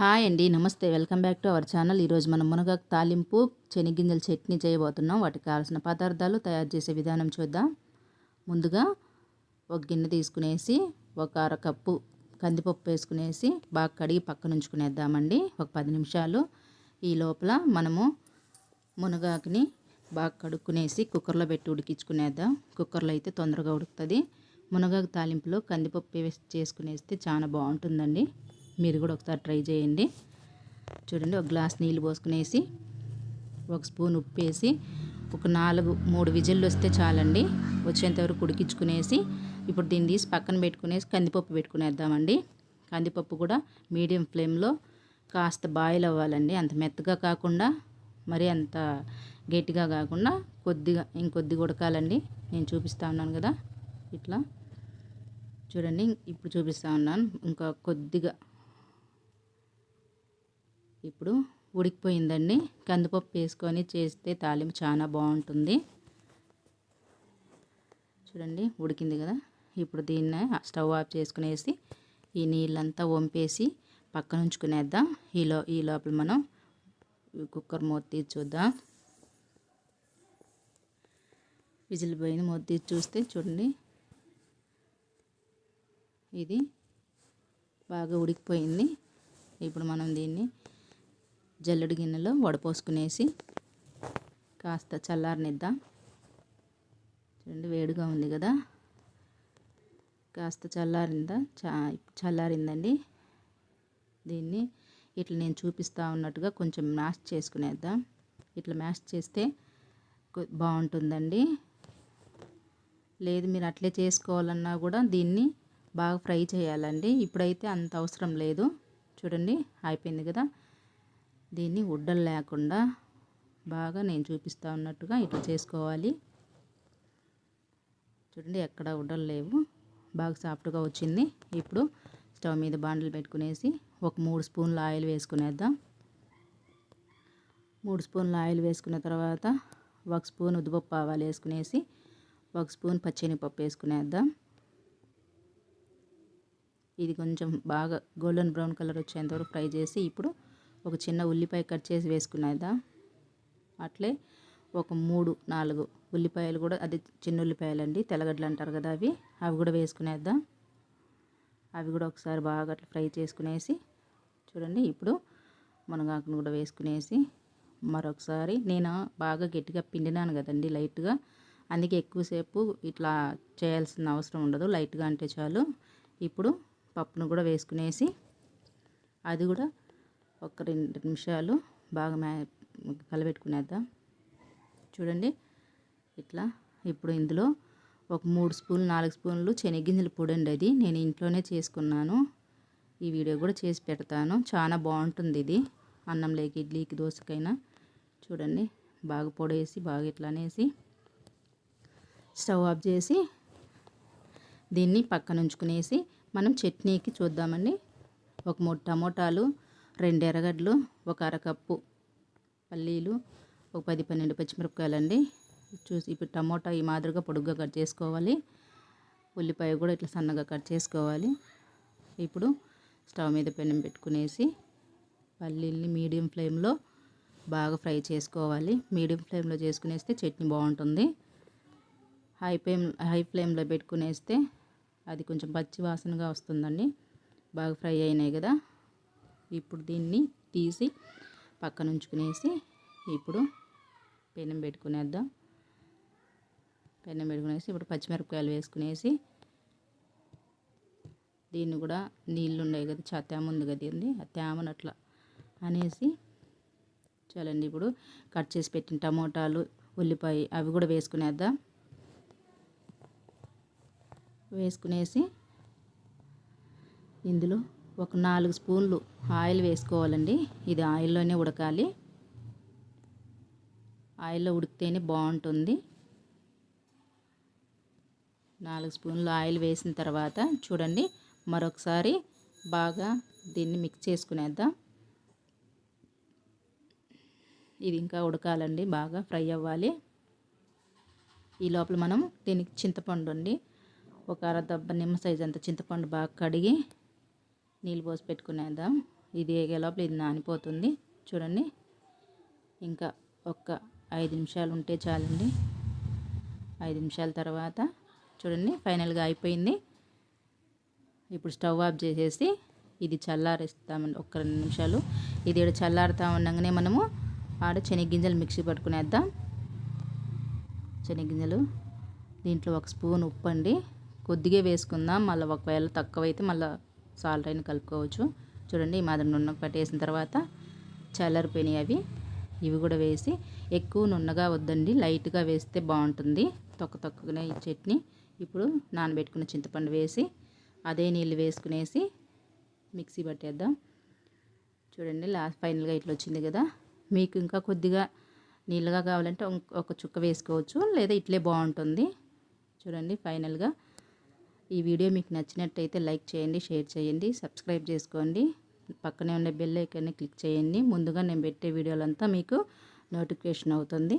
Hi అండి నమస్తే. Welcome back to our channel. ఈరోజు మనం మునగాకు తాలింపు శనిగింజల చట్నీ చేయబోతున్నాం. వాటికి కావాల్సిన పదార్థాలు తయారు చేసే విధానం చూద్దాం. ముందుగా ఒక గిన్నె తీసుకునేసి ఒక అర కప్పు కందిపప్పు వేసుకునేసి బాగా కడిగి పక్కన ఉంచుకునేద్దామండి. ఒక పది నిమిషాలు. ఈ లోపల మనము మునగాకుని బాగా కడుక్కునేసి కుక్కర్లో పెట్టి ఉడికించుకునేద్దాం. కుక్కర్లో అయితే తొందరగా ఉడుకుతుంది. మునగాకు తాలింపులో కందిపప్పు వేసి చేసుకునేస్తే చాలా బాగుంటుందండి. మీరు కూడా ఒకసారి ట్రై చేయండి. చూడండి ఒక గ్లాస్ నీళ్ళు పోసుకునేసి ఒక స్పూన్ ఉప్పు వేసి ఒక నాలుగు మూడు విజిల్లు వస్తే చాలండి. వచ్చేంతవరకు ఉడికించుకునేసి ఇప్పుడు దీన్ని తీసి పక్కన పెట్టుకునేసి కందిపప్పు పెట్టుకునేద్దామండి. కందిపప్పు కూడా మీడియం ఫ్లేమ్లో కాస్త బాయిల్ అవ్వాలండి. అంత మెత్తగా కాకుండా మరి అంత గట్టిగా కాకుండా కొద్దిగా ఇంకొద్ది ఉడకాలండి. నేను చూపిస్తా ఉన్నాను కదా ఇట్లా. చూడండి ఇప్పుడు చూపిస్తా ఉన్నాను. ఇంకా కొద్దిగా ఇప్పుడు ఉడికిపోయిందండి. కందిపప్పు వేసుకొని చేస్తే తాలింపు చాలా బాగుంటుంది. చూడండి ఉడికింది కదా. ఇప్పుడు దీన్ని స్టవ్ ఆఫ్ చేసుకునేసి ఈ నీళ్ళంతా వంపేసి పక్కన ఉంచుకునేద్దాం. ఈలో ఈ లోపల మనం కుక్కర్ మూత తీసి చూద్దాం. విజిల్ పోయిన మూత తీసి చూస్తే చూడండి. ఇది బాగా ఉడికిపోయింది. ఇప్పుడు మనం దీన్ని జల్లెడు గిన్నెలో వడపోసుకునేసి కాస్త చల్లారనిద్దాం. చూడండి వేడిగా ఉంది కదా. కాస్త చల్లారిందా? చా చల్లారిందండి. దీన్ని ఇట్లా నేను చూపిస్తూ ఉన్నట్టుగా కొంచెం మ్యాష్ చేసుకునేద్దాం. ఇట్లా మ్యాష్ చేస్తే బాగుంటుందండి. లేదు మీరు అట్లే చేసుకోవాలన్నా కూడా దీన్ని బాగా ఫ్రై చేయాలండి. ఇప్పుడైతే అంత అవసరం లేదు. చూడండి అయిపోయింది కదా. దీన్ని ఉడ్డలు లేకుండా బాగా నేను చూపిస్తూ ఉన్నట్టుగా ఇట్లా చేసుకోవాలి. చూడండి ఎక్కడ ఉడ్డలు లేవు. బాగా సాఫ్ట్గా వచ్చింది. ఇప్పుడు స్టవ్ మీద బాండలు పెట్టుకునేసి ఒక మూడు స్పూన్ల ఆయిల్ వేసుకునేద్దాం. మూడు స్పూన్ల ఆయిల్ వేసుకున్న తర్వాత ఒక స్పూన్ ఉద్దుపప్పు ఆవాలు వేసుకునేసి ఒక స్పూన్ పచ్చెనిపప్పు వేసుకునేద్దాం. ఇది కొంచెం బాగా గోల్డెన్ బ్రౌన్ కలర్ వచ్చేంతవరకు ఫ్రై చేసి ఇప్పుడు ఒక చిన్న ఉల్లిపాయ కట్ చేసి వేసుకునేదా అట్లే ఒక మూడు నాలుగు ఉల్లిపాయలు కూడా అది చిన్న ఉల్లిపాయలు అండి తెల్లగడ్డలు అంటారు కదా అవి. అవి కూడా వేసుకునేద్దాం అవి కూడా ఒకసారి బాగా అట్లా ఫ్రై చేసుకునేసి చూడండి. ఇప్పుడు మునగాకును కూడా వేసుకునేసి మరొకసారి నేను బాగా గట్టిగా పిండినాను కదండి లైట్గా. అందుకే ఎక్కువసేపు ఇట్లా చేయాల్సిన అవసరం ఉండదు. లైట్గా అంటే చాలు. ఇప్పుడు పప్పును కూడా వేసుకునేసి అది కూడా ఒక రెండు నిమిషాలు బాగా మ్యా కలబెట్టుకునేద్దాం. చూడండి ఇట్లా. ఇప్పుడు ఇందులో ఒక మూడు స్పూన్లు నాలుగు స్పూన్లు శనగింజల పొడి అండి అది. నేను ఇంట్లోనే చేసుకున్నాను. ఈ వీడియో కూడా చేసి పెడతాను. చాలా బాగుంటుంది ఇది. అన్నంలోకి ఇడ్లీకి దోశకైనా. చూడండి బాగా పొడేసి బాగా ఇట్లా అనేసి స్టవ్ ఆఫ్ చేసి దీన్ని పక్కన ఉంచుకునేసి మనం చట్నీకి చూద్దామండి. ఒక మూడు టమోటాలు రెండు ఎర్రగడ్డలు ఒక అరకప్పు పల్లీలు ఒక పది పన్నెండు పచ్చిమిరపకాయలు అండి చూసి ఇప్పుడు టమోటా ఈ మాదిరిగా పొడుగ్గా కట్ చేసుకోవాలి. ఉల్లిపాయ కూడా ఇట్లా సన్నగా కట్ చేసుకోవాలి. ఇప్పుడు స్టవ్ మీద పెనం పెట్టుకునేసి పల్లీల్ని మీడియం ఫ్లేమ్లో బాగా ఫ్రై చేసుకోవాలి. మీడియం ఫ్లేమ్లో చేసుకునేస్తే చట్నీ బాగుంటుంది. హై ఫ్లేమ్ హై ఫ్లేమ్లో పెట్టుకునేస్తే అది కొంచెం పచ్చి వాసనగా వస్తుందండి. బాగా ఫ్రై అయినాయి కదా. ఇప్పుడు దీన్ని తీసి పక్కన ఉంచుకునేసి ఇప్పుడు పెనం పెట్టుకునేద్దాం. పెనం పెట్టుకునేసి ఇప్పుడు పచ్చిమిరపకాయలు వేసుకునేసి దీన్ని కూడా నీళ్ళు ఉన్నాయి కదా చా తేమ ఉంది కదా ఇది ఆ తేమను అట్లా అనేసి చాలండి ఇప్పుడు కట్ చేసి పెట్టిన టమోటాలు ఉల్లిపాయ అవి కూడా వేసుకునేద్దాం. వేసుకునేసి ఇందులో ఒక నాలుగు స్పూన్లు ఆయిల్ వేసుకోవాలండి. ఇది ఆయిల్లోనే ఉడకాలి. ఆయిల్లో ఉడికితేనే బాగుంటుంది. నాలుగు స్పూన్లు ఆయిల్ వేసిన తర్వాత చూడండి మరొకసారి బాగా దీన్ని మిక్స్ చేసుకునేద్దాం. ఇది ఇంకా ఉడకాలండి బాగా ఫ్రై అవ్వాలి. ఈ లోపల మనం దీనికి చింతపండు అండి. ఒక అర దబ్బ నిమ్మ సైజ్ అంత చింతపండు బాగా కడిగి నీళ్ళు పోసి పెట్టుకునేద్దాం. ఇది ఏగే లోపల ఇది నానిపోతుంది. చూడండి. ఇంకా ఒక్క ఐదు నిమిషాలు ఉంటే చాలండి. ఐదు నిమిషాల తర్వాత చూడండి ఫైనల్గా అయిపోయింది. ఇప్పుడు స్టవ్ ఆఫ్ చేసేసి ఇది చల్లారేస్తామండి. ఒక్క రెండు నిమిషాలు. ఇది ఇక్కడ చల్లారుతా ఉండగానే మనము ఆడ శనగ్గింజలు మిక్సీ పట్టుకునేద్దాం. శనగ్గింజలు దీంట్లో ఒక స్పూన్ ఉప్పు అండి కొద్దిగా వేసుకుందాం. మళ్ళీ ఒకవేళ తక్కువైతే మళ్ళీ సాల్ట్ అయిన కలుపుకోవచ్చు. చూడండి ఈ మాదిరి నున్న పట్టేసిన తర్వాత చల్లరిపోయినాయి అవి. ఇవి కూడా వేసి ఎక్కువ నున్నగా వద్దండి. లైట్గా వేస్తే బాగుంటుంది. తొక్క తొక్కగానే ఈ చట్నీ. ఇప్పుడు నానబెట్టుకున్న చింతపండు వేసి అదే నీళ్ళు వేసుకునేసి మిక్సీ పట్టేద్దాం. చూడండి లాస్ట్ ఫైనల్గా ఇట్లా వచ్చింది కదా. మీకు ఇంకా కొద్దిగా నీళ్ళగా కావాలంటే ఒక చుక్క వేసుకోవచ్చు లేదా ఇట్లే బాగుంటుంది. చూడండి ఫైనల్గా ఈ వీడియో మీకు నచ్చినట్టయితే లైక్ చేయండి షేర్ చేయండి సబ్స్క్రైబ్ చేసుకోండి. పక్కనే ఉండే బెల్ ఐకాన్ని క్లిక్ చేయండి. ముందుగా నేను పెట్టే వీడియోలంతా మీకు నోటిఫికేషన్ అవుతుంది.